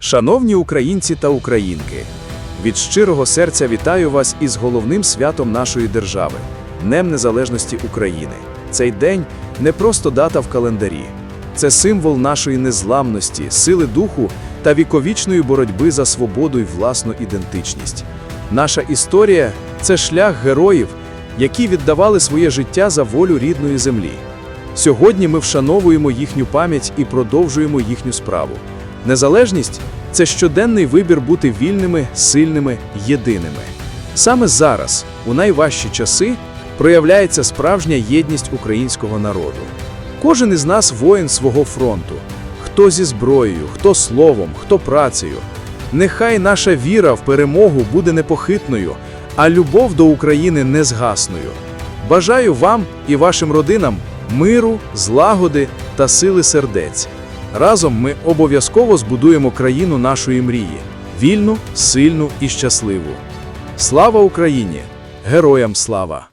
Шановні українці та українки, від щирого серця вітаю вас із головним святом нашої держави Днем Незалежності України. Цей день не просто дата в календарі, це символ нашої незламності, сили духу та віковічної боротьби за свободу й власну ідентичність. Наша історія це шлях героїв, які віддавали своє життя за волю рідної землі. Сьогодні ми вшановуємо їхню пам'ять і продовжуємо їхню справу. Незалежність це щоденний вибір бути вільними, сильними, єдиними. Саме зараз, у найважчі часи, проявляється справжня єдність українського народу. Кожен із нас воїн свого фронту, хто зі зброєю, хто словом, хто працею. Нехай наша віра в перемогу буде непохитною, а любов до України незгасною. Бажаю вам і вашим родинам миру, злагоди та сили сердець. Разом ми обов'язково збудуємо країну нашої мрії вільну, сильну і щасливу. Слава Україні! Героям слава!